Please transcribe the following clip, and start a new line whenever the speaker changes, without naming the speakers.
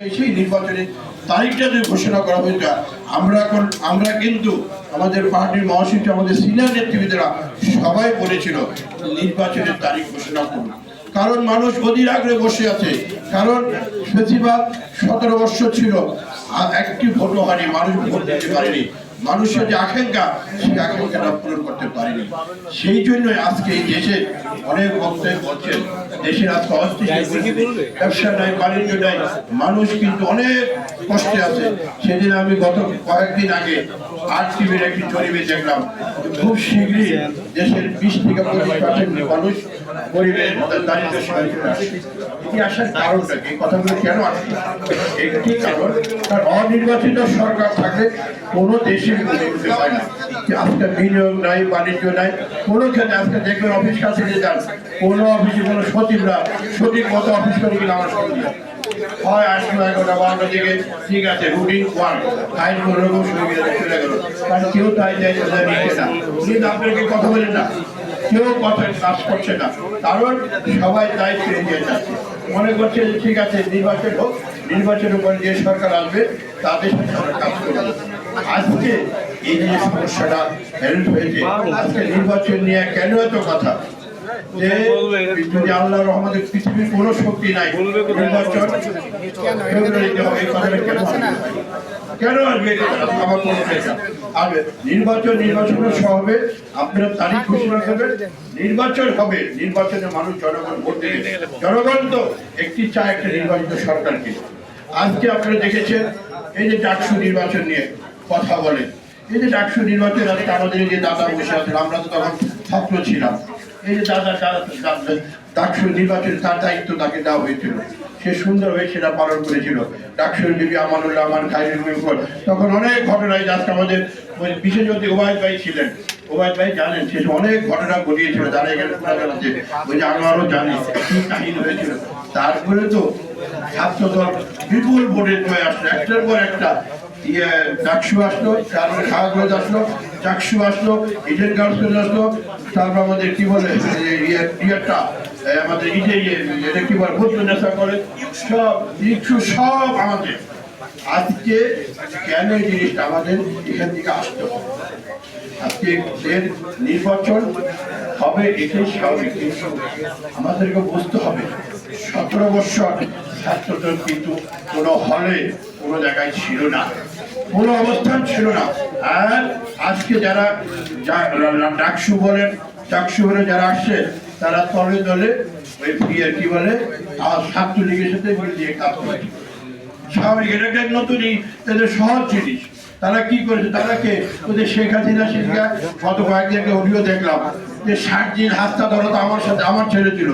সেই নির্বাচনে তারিখটা যদি ঘোষণা করা হয়েছে। আমরা এখন, আমরা কিন্তু আমাদের পার্টির মহাসচিব, আমাদের সিনিয়র নেতৃবৃন্দরা সবাই বলেছিল, নির্বাচনের তারিখ ঘোষণা করুন কারণ মানুষ অধীর আগ্রহে বসে আছে। কারণ বেশিরভাগ সতেরো বছর ছিল একটি ভোটও হয়নি, মানুষ ভোট দিতে পারেনি। মানুষের যে আকাঙ্ক্ষা, সেই আকাঙ্ক্ষাটা পূরণ করতে পারেনি। সেই জন্য আজকে এই দেশে অনেক বক্তব্য বলছেন, দেশের আজকে অস্থিতিশীল ব্যবসা নাই, বাণিজ্য নাই, মানুষ কিন্তু অনেক কষ্টে আছে। সেদিন আমি গত কয়েকদিন আগে টিভির একটি জরিপে দেখলাম। খুব শীঘ্রই দেশের বিশ থেকে পঁচিশ পার্সেন্ট মানুষ গরিবের দারিদ্র এটি আসার কারণটা কি? কথাগুলো কেন আসছে? একটি কারণ, তার অনির্বাচিত সরকার থাকলে কোনো দেশের উন্নতি হয় না। আজকে বিনিয়োগ নাই, বাণিজ্য নাই, কোনো ক্ষেত্রে আজকে দেখবেন অফিস কাছে যান, কোনো অফিসে কোনো সচিবরা সঠিক মতো অফিস করে কিনা আমার সঙ্গে হয় এগারোটা বারোটা দিকে, ঠিক আছে রুটিন করে রকম চলে গেল। কেউ তাই নিচ্ছে না। কিন্তু আপনাকে কথা বলেন না? কেউ কথা কাজ করছে না। কারণ সবাই দায়িত্ব এগিয়ে যাচ্ছে। মনে করছে যে ঠিক আছে, নির্বাচন হোক নির্বাচনের পরে যে সরকার আসবে, তাদের সাথে আমরা কাজ করব। আজকে এই যে সমস্যাটা হেল্প হয়েছে, আজকে নির্বাচন নিয়ে কেন এত কথা? যে যদি আল্লাহ রহমতের পৃথিবীর কোনো শক্তি নাই নির্বাচন ফেব্রুয়ারিতে হবে কেন আসবে? আমার নির্বাচন হবে আপনারা তারিখ ঘোষণা করবেন নির্বাচন হবে নির্বাচনে মানুষ জনগণ ভোট দেবে। জনগণ তো একটি চায় একটা নির্বাচিত সরকারকে। আজকে আপনারা দেখেছেন এই যে ডাকসু নির্বাচন নিয়ে কথা বলে এই যে ডাকসু নির্বাচন আজকে আমাদের যে দাদা বসে আছেন আমরা তো তখন ছাত্র ছিলাম। এই যে দাদা ডাকসু নির্বাচন তার দায়িত্ব তাকে দেওয়া হয়েছিল। সে সুন্দরভাবে সেটা পালন করেছিল। ডাকসুর বিবি আমানুল্লাহ আমার খাইরুল উপর। তখন অনেক ঘটনায় আজকে আমাদের বিশেষ অতি ভাই ছিলেন। ওবায়দ ভাই জানেন, সে অনেক ঘটনা ঘটিয়েছিল যারা এখানে পুরা জানাচ্ছে ওই যে আনোয়ারও জানি, কি কাহিনী হয়েছিল। তারপরে তো ছাত্রদল বিপুল ভোটে জয় আসলো। একটার পর একটা ইয়ে আসলো খাওয়াগঞ্জ আসলো, চাকসু আসলো, ইডেন আসলো। তারপর আমাদের কি বলে ইয়ে আমাদের ইটে ইয়ে কি বলে নেশা করে সব ইচ্ছু সব আমাদের। আজকে কেন এই জিনিসটা আমাদের এখান থেকে আসতে আজকে এর নির্বাচন হবে এটাই স্বাভাবিক। আমাদেরকে বুঝতে হবে। সতেরো বছর ছাত্রদের কিন্তু কোনো হলে কোনো জায়গায় ছিল না। কোনো অবস্থান ছিল না। আর আজকে যারা ডাকসু বলেন চাকসু বলে যারা আসছে তারা তলে দলে ওই বিয়ের কি বলে আর ছাত্রলীগের সাথে মিলিয়ে কাজ করে। স্বাভাবিক, এটা একটা নতুনই এদের সহজ জিনিস। তারা কি করেছে? তারা কে? ওদের শেখ হাসিনা শিক্ষা গত কয়েকদিন অডিও দেখলাম যে ষাট দিন হাস্তা ধরো তো আমার সাথে আমার ছেলে ছিল।